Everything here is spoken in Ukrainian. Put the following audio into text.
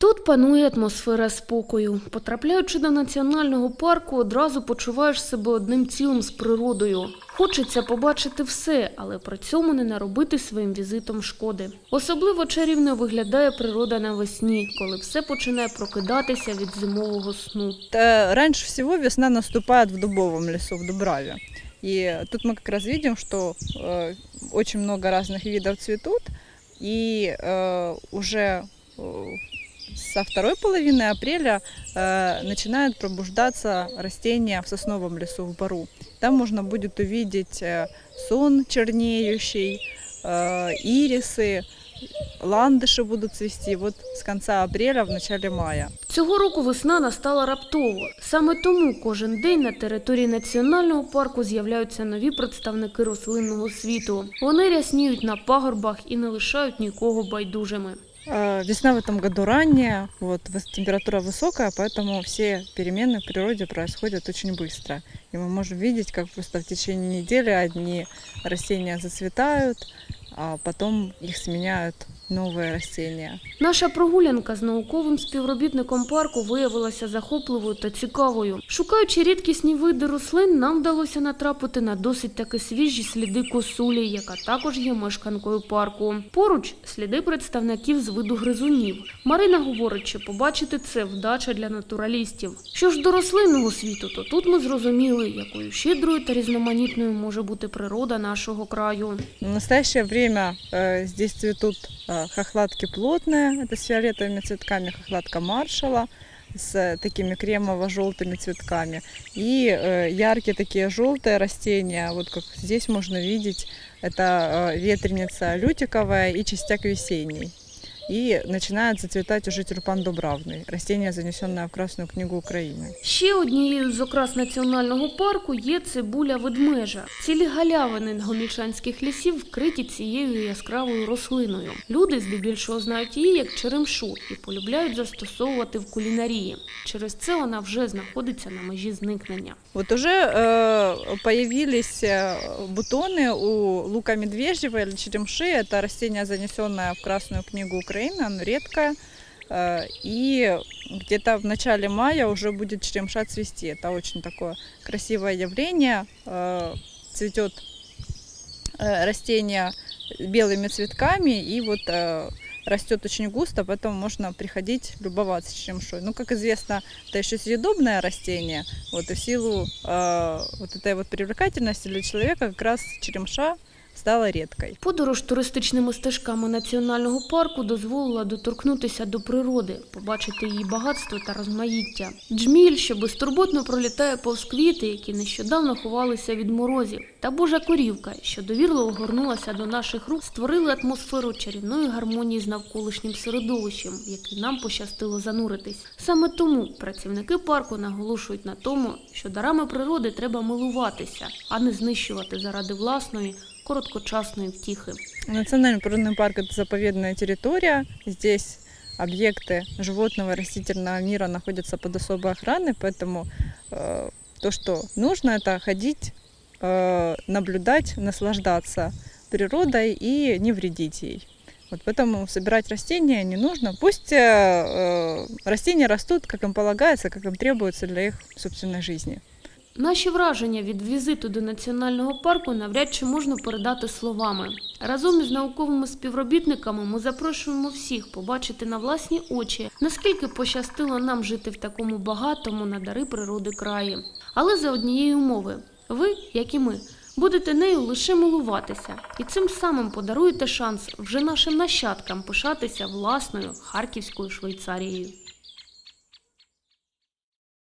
Тут панує атмосфера спокою. Потрапляючи до національного парку, одразу почуваєш себе одним цілим з природою. Хочеться побачити все, але при цьому не наробити своїм візитом шкоди. Особливо чарівно виглядає природа навесні, коли все починає прокидатися від зимового сну. Э, Раньше всего весна наступает в дубовом лесу, в Дубраве. И тут мы как раз видим, что э, очень много разных видов цветут, и э, уже э, со второй половины апреля э, начинают пробуждаться растения в сосновом лесу в Бару. Там можно будет увидеть э, сон чернеющий, э, ирисы, ландыши будут цвести вот с конца апреля в начале мая. Цього року весна настала раптово. Саме тому кожен день на території національного парку з'являються нові представники рослинного світу. Вони рясніють на пагорбах і не лишають нікого байдужими. Э, Весна в этом году ранняя, вот, выс- температура высокая, поэтому все перемены в природе происходят очень быстро. И мы можем видеть, как просто в течение недели одни растения зацветают, а потом их сменяют новые растения. Наша прогулянка з науковим співробітником парку виявилася захопливою та цікавою. Шукаючи рідкісні види рослин, нам вдалося натрапити на досить таки свіжі сліди косулі, яка також є мешканкою парку. Поруч сліди представників з виду гризунів. Марина говорить, що побачити це вдача для натуралістів. Що ж до рослинного світу, то тут ми зрозуміли, якою щедрою та різноманітною може бути природа нашого краю. В настоящее время э, здесь цветут э, хохлатки плотные, это с фиолетовыми цветками, хохлатка маршала, с э, такими кремово-желтыми цветками. И э, яркие такие желтые растения, вот как здесь можно видеть, это э, ветреница лютиковая и частяк весенний. И начинает зацветать уже тюльпан дубравный, растение, занесенное в Красную книгу Украины. Ще однією з окрас національного парку є цибуля ведмежа. Цілі галявини гомільчанських лісів вкриті цією яскравою рослиною. Люди здебільшого знають її як черемшу і полюбляють застосовувати в кулінарії. Через це вона вже знаходиться на межі зникнення. Вот уже э, появились э, бутоны у лука медвежьего или черемши. Это растение, занесенное в Красную книгу Украины, оно редкое. Э, и где-то в начале мая уже будет черемша цвести. Это очень такое красивое явление. Э, цветет э, растение белыми цветками и вот растет очень густо, поэтому можно приходить любоваться черемшой. Ну, как известно, это еще съедобное растение, вот и в силу вот этой вот привлекательности для человека как раз черемша стала редкой. Подорож туристичними стежками національного парку дозволила доторкнутися до природи, побачити її багатство та розмаїття. Джміль, що безтурботно пролітає повз квіти, які нещодавно ховалися від морозів, та божа корівка, що довірливо горнулася до наших рук, створили атмосферу чарівної гармонії з навколишнім середовищем, в який нам пощастило зануритись. Саме тому працівники парку наголошують на тому, що дарами природи треба милуватися, а не знищувати заради власної короткочасної втіхи. Национальный природный парк – это заповедная территория. Здесь объекты животного и растительного мира находятся под особой охраной, поэтому э, то, что нужно, это ходить, э, наблюдать, наслаждаться природой и не вредить ей. Вот поэтому собирать растения не нужно. Пусть э, э, растения растут, как им полагается, как им требуется для их собственной жизни. Наші враження від візиту до національного парку навряд чи можна передати словами. Разом із науковими співробітниками ми запрошуємо всіх побачити на власні очі, наскільки пощастило нам жити в такому багатому на дари природи краї. Але за однієї умови, ви, як і ми, будете нею лише милуватися, і цим самим подаруєте шанс вже нашим нащадкам пишатися власною харківською Швейцарією.